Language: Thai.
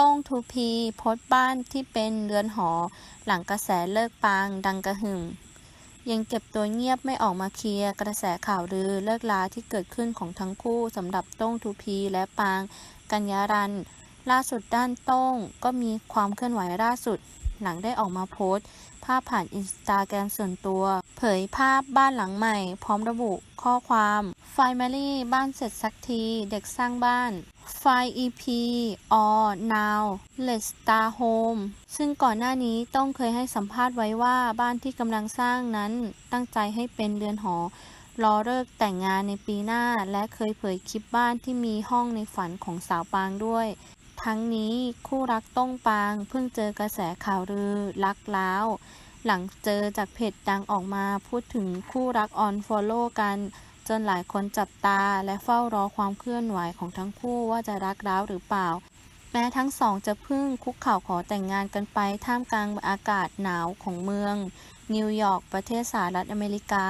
ต้งทูพีโพสบ้านที่เป็นเรือนหอ หลังกระแสเลิกปางดังกระหึ่มยังเก็บตัวเงียบไม่ออกมาเคลียร์กระแสข่าวลือเลิกลาที่เกิดขึ้นของทั้งคู่สำหรับโต้งทูพีและปาง กัญญารัน ล่าสุดด้านโต้งก็มีความเคลื่อนไหวล่าสุด หลังได้ออกมาโพสต์ ภาพผ่านอินสตาแกรมส่วนตัว เผยภาพบ้านหลังใหม่ พร้อมระบุ ข้อความ Finally บ้านเสร็จสักที เด็กสร้างบ้าน ไฟ EP or now let's start home ซึ่งก่อนหน้านี้ต้องเคยให้สัมภาษณ์ไว้ว่าบ้านที่กำลังสร้างนั้นตั้งใจให้เป็นเรือนหอ รอเลิกแต่งงานในปีหน้า และเคยเผยคลิปบ้านที่มีห้องในฝันของสาวปางด้วยทั้งนี้คู่รักต้องปางเพิ่งเจอกระแสข่าวลือรักล้าว หลังเจอจากเพจดังออกมาพูดถึงคู่รักออนฟอลโล่กัน จนหลายคนจับตาและเฝ้ารอความเคลื่อนไหวของทั้งคู่ว่าจะรักร้าวหรือเปล่า แม้ทั้งสองจะพึ่งคุกเข่าขอแต่งงานกันไปท่ามกลางอากาศหนาวของเมือง นิวยอร์กประเทศสหรัฐอเมริกา